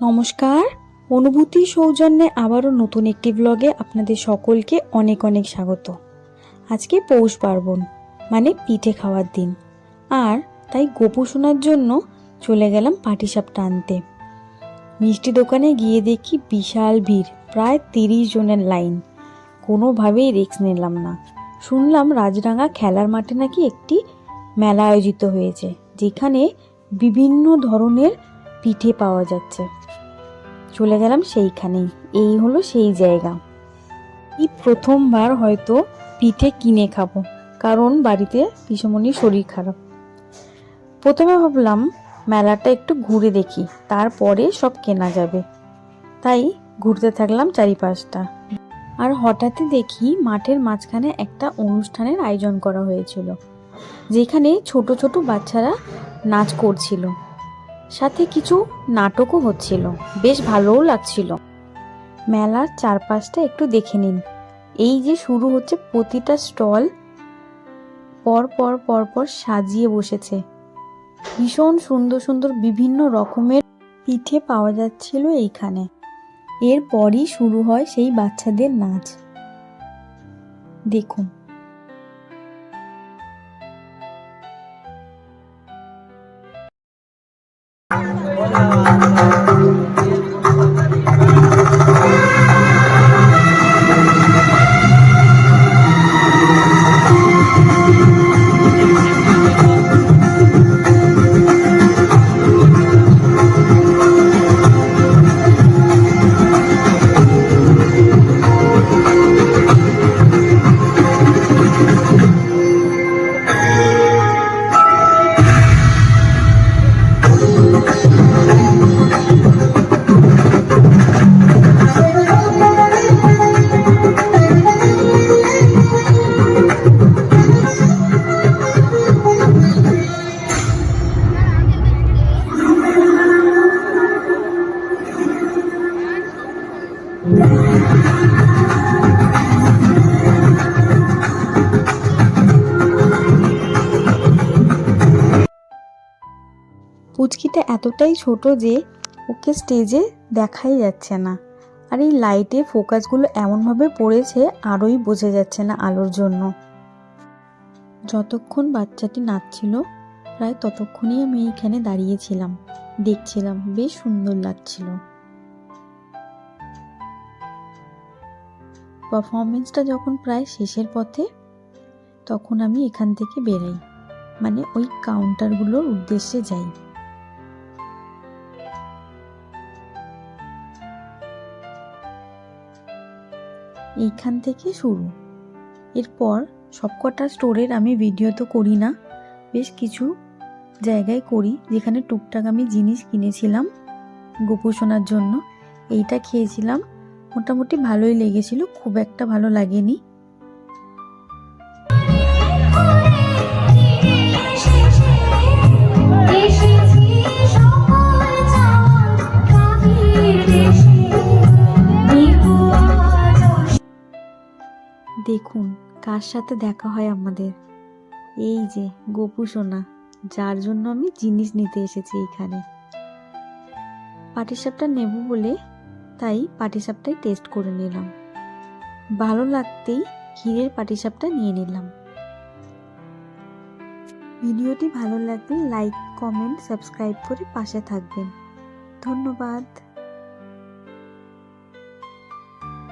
নমস্কার। অনুভূতি সৌজন্যে আবারও নতুন একটি ব্লগে আপনাদের সকলকে অনেক অনেক স্বাগত। আজকে পৌষ পার্বণ মানে পিঠে খাওয়ার দিন। আর তাই গোপু শোনার জন্য চলে গেলাম পাটিসাপটা আনতে। মিষ্টি দোকানে গিয়ে দেখি বিশাল ভিড়, প্রায় তিরিশ জনের লাইন। কোনোভাবেই রিস্ক নিলাম না। শুনলাম রাজরাঙা খেলার মাঠে নাকি একটি মেলা আয়োজিত হয়েছে, যেখানে বিভিন্ন ধরনের পিঠে পাওয়া যাচ্ছে। চলে গেলাম সেইখানেই। এই হলো সেই জায়গা। এই প্রথমবার হয়তো পিঠে কিনে খাব, কারণ বাড়িতে পিসমনির শরীর খারাপ। প্রথমে ভাবলাম, মেলাটা একটু ঘুরে দেখি, তারপরে সব কেনা যাবে। তাই ঘুরতে থাকলাম চারিপাশটা। আর হঠাৎই দেখি মাঠের মাঝখানে একটা অনুষ্ঠানের আয়োজন করা হয়েছিল, যেখানে ছোট ছোট বাচ্চারা নাচ করছিল। সাথে কিছু নাটকও হচ্ছিল। বেশ ভালোও লাগছিল। মেলার চারপাশটা একটু দেখে নিন। এই যে শুরু হচ্ছে প্রতিটা স্টল পর পর পর পর সাজিয়ে বসেছে। ভীষণ সুন্দর সুন্দর বিভিন্ন রকমের পিঠে পাওয়া যাচ্ছিল এইখানে। এরপরই শুরু হয় সেই বাচ্চাদের নাচ। দেখুন। পুচকিটা এতটাই ছোট যে ওকে স্টেজে দেখাই যাচ্ছে না। আর এই লাইটে ফোকাসগুলো এমনভাবে পড়েছে, আরোই বোঝা যাচ্ছে না আলোর জন্য। যতক্ষণ বাচ্চাটি নাচছিল, প্রায় ততক্ষণই আমি এইখানে দাঁড়িয়েছিলাম। দেখছিলাম, বেশ সুন্দর লাগছিল। পারফরমেন্সটা যখন প্রায় শেষের পথে, তখন আমি এখান থেকে বেরাই। মানে ওই কাউন্টারগুলোর উদ্দেশ্যে যাই। এইখান থেকে শুরু। এরপর সবকটা স্টোরের আমি ভিডিও তো করি না। বেশ কিছু জায়গায় করি, যেখানে টুকটাক আমি জিনিস কিনেছিলাম গোপুসোনার জন্য। এইটা খেয়েছিলাম মোটামুটি ভালোই লেগেছিল, খুব একটা ভালো লাগেনি। দেখুন, কার সাথে দেখা হয় আমাদের? এই যে, গোপু সোনা, যার জন্য আমি জিনিস নিতে এসেছি এখানে। পাটিসাপটা নেব বলে তাই পাটিসাপটাই টেস্ট করে নিলাম। ভালো লাগতেই ক্ষীরের পাটিসাপটা নিয়ে নিলাম। ভিডিওটি ভালো লাগলে লাইক কমেন্ট সাবস্ক্রাইব করে পাশে থাকবেন। ধন্যবাদ।